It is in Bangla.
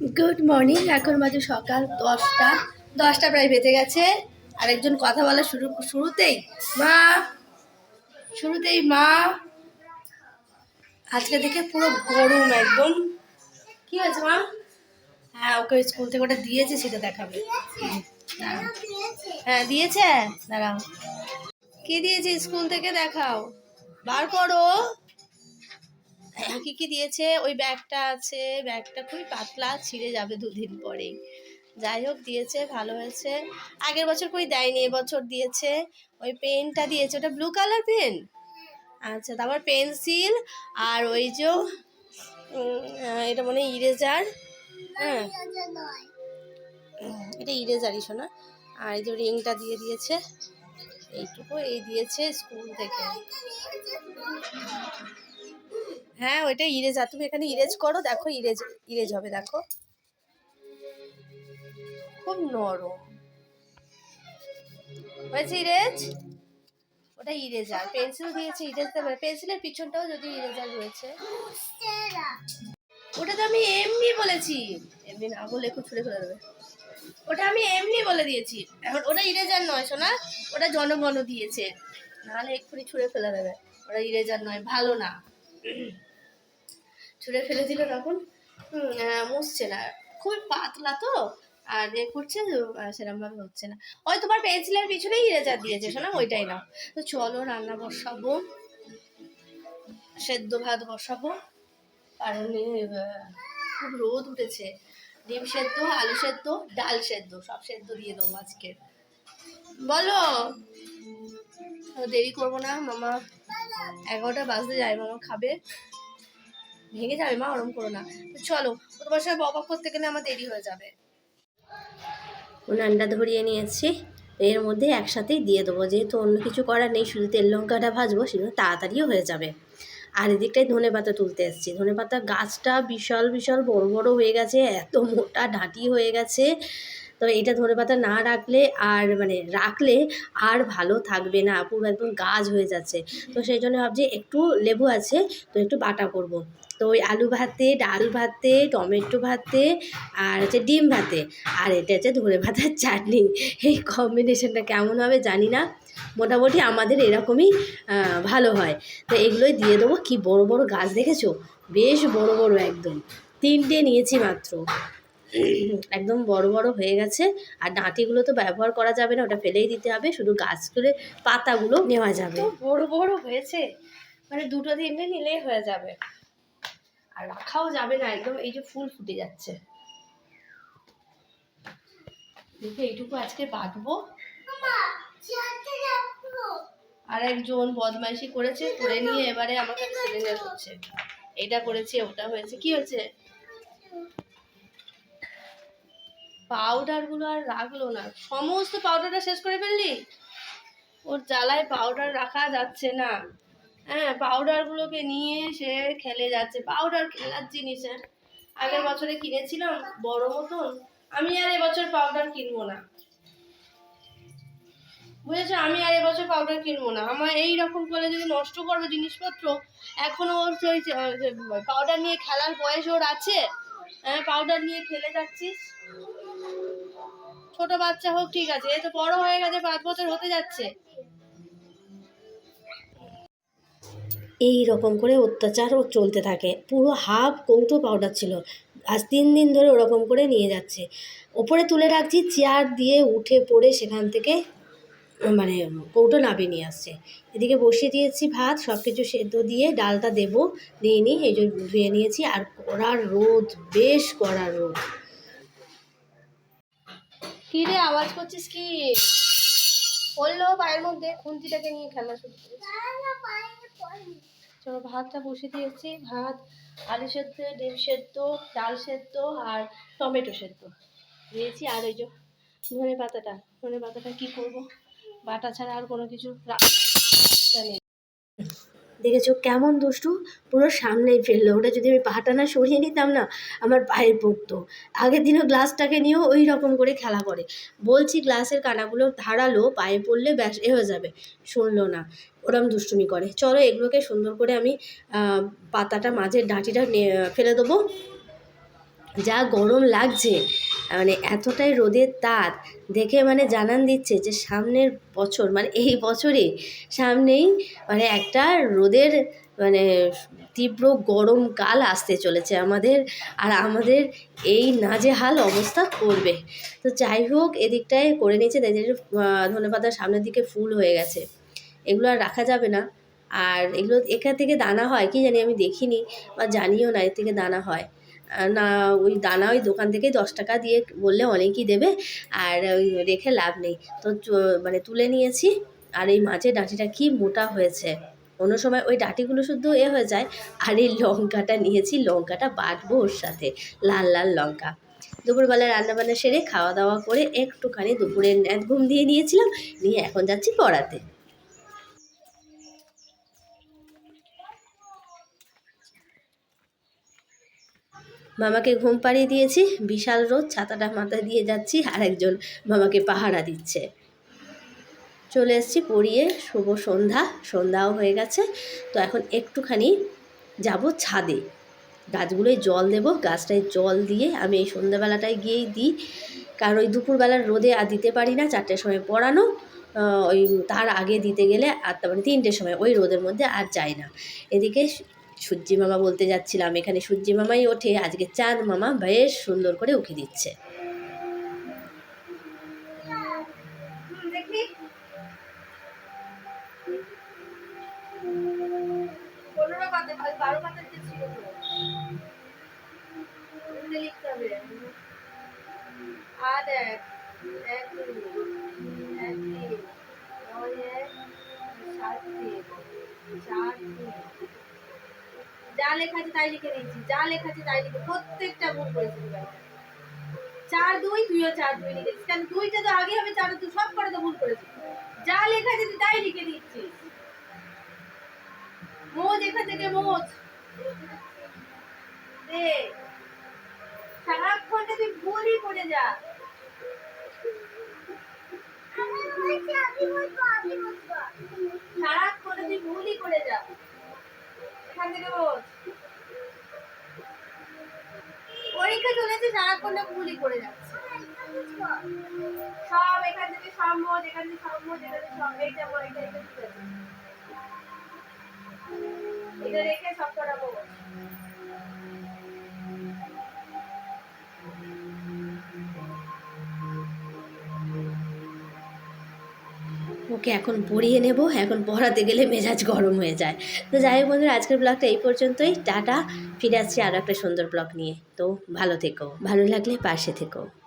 গুড মর্নিং এখন বাজে সকাল দশটা। দশটা প্রায় বেজে গেছে। আরেকজন কথা বলা শুরু, শুরুতেই মা শুরুতেই মা। আজকে দেখে পুরো গরম একদম। কি হয়েছে মা? হ্যাঁ ওকে স্কুল থেকে ওটা দিয়েছে, সেটা দেখাবে। হ্যাঁ দিয়েছে? দাঁড়াও। কি দিয়েছে স্কুল থেকে দেখাও? বার করো। কি কি দিয়েছে? ওই ব্যাগটা আছে, ব্যাগটা খুবই পাতলা, ছিঁড়ে যাবে দুদিন পরেই। যাই হোক, দিয়েছে, ভালো হয়েছে। আগের বছর কই দেয়নি, এবছর দিয়েছে। ওই পেনটা দিয়েছে, ওটা ব্লু কালার পেন আচ্ছা তারপর পেন্সিল আর ওই যে এটা মনে ইরেজার হ্যাঁ। এটা ইরেজারই শোনা। আর এই যে রিংটা দিয়ে দিয়েছে, এইটুকু। এই দিয়েছে স্কুল থেকে। হ্যাঁ ওইটা ইরেজ আর তুমি এখানে ইরেজ করো দেখো ইরেজ ইরেজ হবে দেখো। খুব নরম। হয়েছে ইরেজ ওটা ইরেজার পেন্সিল দিয়েছে ইরেজ দেবে। পেন্সিলের পিছনটাও যদি ইরেজার রয়েছে। ওটা তো আমি এমনি বলেছি। এমনি না বলে খুব ছুড়ে ফেলে দেবে। ওটা আমি এমনি বলে দিয়েছি। এখন ওটা ইরেজার নয় শোনা ওটা জনগণ দিয়েছে। নাহলে এক্ষুনি ছুঁড়ে ফেলে দেবে। ওটা ইরেজার নয় ভালো না। ছুঁড়ে ফেলে দিল তখন মুছছে না। খুবই পাতলা তো। আর এ করছে সেরকম ভাবে হচ্ছে না। ওই তোমার পেন্সিলের পিছনেই ইরেজার দিয়েছে শোনা? ওইটাই না তো চলো রান্না বসাবো। সেদ্ধ ভাত বসাবো। কারণ খুব রোদ উঠেছে। ডিম সেদ্ধ আলু সেদ্ধ ডাল সেদ্ধ সব সেদ্ধ দিয়ে দেবো আজকে। বলো। দেরি করব না মামা। এগারোটা বাজতে যায় মামা খাবে। ভেঙে যাবে মা, ওরম করো না। চলো, তোমার সাথে বক করতে গেলে আমার দেরি হয়ে যাবে। উনানটা ধরিয়ে নিয়েছি, এর মধ্যে একসাথেই দিয়ে দেবো। যেহেতু অন্য কিছু করার নেই, শুধু তেল লঙ্কাটা ভাজবো সেগুলো তাড়াতাড়িও হয়ে যাবে। আর এদিকটাই ধনে পাতা তুলতে এসেছি। ধনে পাতা গাছটা বিশাল বিশাল, বড় বড় হয়ে গেছে, এত মোটা ডাঁটি হয়ে গেছে। তো এটা ধনে পাতা না রাখলে আর মানে রাখলে আর ভালো থাকবে না, পুরো একদম গাছ হয়ে যাচ্ছে। তো সেই জন্য ভাবছি একটু লেবু আছে, তো একটু বাটা করব। তো ওই আলু ভাতে ডাল ভাতে টমেটো ভাতে আর হচ্ছে ডিম ভাতে। আর এটা হচ্ছে ধনে পাতার চাটনি। এই কম্বিনেশনটা কেমন হবে জানি না। মোটামুটি আমাদের এরকমই ভালো হয়। তো এগুলোই দিয়ে দেবো। কি বড় বড় গাছ দেখেছ? বেশ বড় বড় একদম। তিনটে নিয়েছি মাত্র। একদম বড় বড় হয়ে গেছে। আর ডাঁটিগুলো তো ব্যবহার করা যাবে না ওটা ফেলেই দিতে হবে। শুধু গাছগুলো পাতাগুলো নেওয়া যাবে। বড় বড় হয়েছে। মানে দুটো তিনটে নিলেই হয়ে যাবে। আর রাখাও যাবে না একদম এই যে ফুল ফুটে যাচ্ছে। দেখে এইটুকু আজকে বাটবো আর একজন বদমাইশি করেছে করে নিয়ে এবারে আমাকে সিলিন্ডার হচ্ছে এটা করেছে ওটা হয়েছে কি হয়েছে? পাউডারগুলো আর রাখল না। সমস্ত পাউডারটা শেষ করে ফেললি? ওর জ্বালায় পাউডার রাখা যাচ্ছে না। হ্যাঁ পাউডার গুলোকে নিয়ে সে খেলে যাচ্ছে। পাউডার খেলার জিনিস হ্যাঁ। আগের বছরে কিনেছিলাম, বড় মতন। আমি আর এবছর পাউডার কিনবো না। বুঝেছ? আমি আর এবছর পাউডার কিনবো না। আমার এই রকম করে যদি নষ্ট করবে জিনিসপত্র, এখনও ওর ওই পাউডার নিয়ে খেলার বয়স ওর আছে। হ্যাঁ পাউডার নিয়ে খেলে যাচ্ছিস। ছোট বাচ্চা হোক, ঠিক আছে। এ তো বড় হয়ে গেছে, পাঁচ বছর হতে যাচ্ছে। এই রকম করে অত্যাচার ও চলতে থাকে। পুরো হাফ কৌটো পাউডার ছিল। আজ তিন দিন ধরে ওরকম করে নিয়ে যাচ্ছে। ওপরে তুলে রাখছি চেয়ার দিয়ে উঠে পড়ে সেখান থেকে মানে কৌটো নামিয়ে নিয়ে আসছে। এদিকে বসিয়ে দিয়েছি ভাত সব কিছু সেদ্ধ দিয়ে ডালটা দেবো দিয়ে নিই এই জন্য ধুয়ে নিয়েছি। আর কড়ার রোদ বেশ কড়া রোদ। কি রে আওয়াজ করছিস কি? বলল পায়ের মধ্যে খুন্তিটাকে নিয়ে খেলা শুরু করেছে। চলো ভাতটা বসিয়ে দিয়েছি। ভাত, আলু সেদ্ধ, ডিম সেদ্ধ, ডাল সেদ্ধ আর টমেটো সেদ্ধ। দিয়েছি আর ওই যে ধনে পাতাটা। ধনে পাতাটা কি করব? বাটা ছাড়া আর কোনো কিছু দেখেছ কেমন দুষ্টু? পুরো সামনেই ফেলল। ওটা যদি আমি পাহাটা না সরিয়ে নিতাম না, আমার পায়ে পড়তো। আগের দিনও গ্লাসটাকে নিয়েও ওই রকম করে খেলা করে। বলছি গ্লাসের কানাগুলো ধারালো, পায়ে পড়লে ব্যাস এ হয়ে যাবে। শুনলো না। ওরম দুষ্টুমি করে। চলো এগুলোকে সুন্দর করে আমি পাতাটা মাঝের ডাঁটিটা ফেলে দেবো। যা গরম লাগছে মানে এতটাই রোদের তাপ, দেখে মানে জানান দিচ্ছে যে সামনের বছর মানে এই বছরে সামনেই মানে একটা রোদের মানে তীব্র গরমকাল আসতে চলেছে আমাদের, আর আমাদের এই নাজেহাল অবস্থা করবে। তো যাই হোক, এদিকটায় করে নিয়েছে পাতার সামনের দিকে ফুল হয়ে গেছে। এগুলো আর রাখা যাবে না। আর এগুলো এখান থেকে দানা হয়, কি জানি আমি দেখিনি বা জানিও না, এর থেকে দানা হয়। না, ওই দানা ওই দোকান থেকে দশ টাকা দিয়ে বললে অনেকই দেবে, আর ওই রেখে লাভ নেই। তো মানে তুলে নিয়েছি, আর এই মাছের ডাঁটিটা কি মোটা হয়েছে। অন্য সময় ওই ডাঁটিগুলো শুধু এ হয়ে যায়, আর এই লঙ্কাটা নিয়েছি, লঙ্কাটা বাটবো ওর সাথে, লাল লাল লঙ্কা। দুপুরবেলা রান্নাবান্না সেরে খাওয়া দাওয়া করে একটুখানি দুপুরে ঘুম দিয়ে নিয়েছিলাম, নিয়ে এখন যাচ্ছি পড়াতে। মামাকে ঘুম পাড়িয়ে দিয়েছি, বিশাল রোদ, ছাতাটা মাথায় দিয়ে যাচ্ছি আর একজন মামাকে পাহারা দিচ্ছে। চলে এসেছি পড়িয়ে, শুভ সন্ধ্যা, সন্ধ্যাও হয়ে গেছে, তো এখন একটুখানি যাব ছাদে। গাছগুলোয় জল দেব, গাছটায় জল দিয়ে আমি এই সন্ধ্যাবেলাটায় গিয়েই দিই। কারণ ওই দুপুরবেলার রোদে আর দিতে পারি না, চারটের সময় পড়ানো ওই তার আগে দিতে গেলে আর তার মানে তিনটের সময়, ওই রোদের মধ্যে আর যায় না। এদিকে সূর্যি মামা বলতে যাচ্ছিলাম, এখানে সূর্যি মামাই ওঠে, আজকে চাঁদ মামা বেশ সুন্দর করে উঠে দিচ্ছে। চার যা লেখা আছে তাই লিখে দিচ্ছি যা লেখা আছে তাই লিখে প্রত্যেকটা ভুল করেছি। চার দুই তুইও চার দুই লিখেছিস কারণ দুইটা তো আগে হবে চার তুই সব করে তো ভুল করেছিস যা লেখা আছে তুই তাই লিখে দিচ্ছিস মোজ এখান থেকে মোজ। দে। সারাক্ষণটা তুই ভুলই করে যা। সারাক্ষণে তুই ভুলই করে যা। পরীক্ষা চলেছে সারাক্ষণটা ভুলই করে যাচ্ছে। সব এখান থেকে মোজ এখান থেকে মোজ এখান থেকে সব এইটা এটা এটা এটা রেখে সব করা ওকে এখন পড়িয়ে নেব। এখন পড়াতে গেলে মেজাজ গরম হয়ে যায়। তো যাই হোক বন্ধুরা, আজকের ব্লগটা এই পর্যন্তই। টাটা। ফিরে আসছি আরও একটা সুন্দর ব্লগ নিয়ে। তো ভালো থেকো। ভালো লাগলে পাশে থেকো।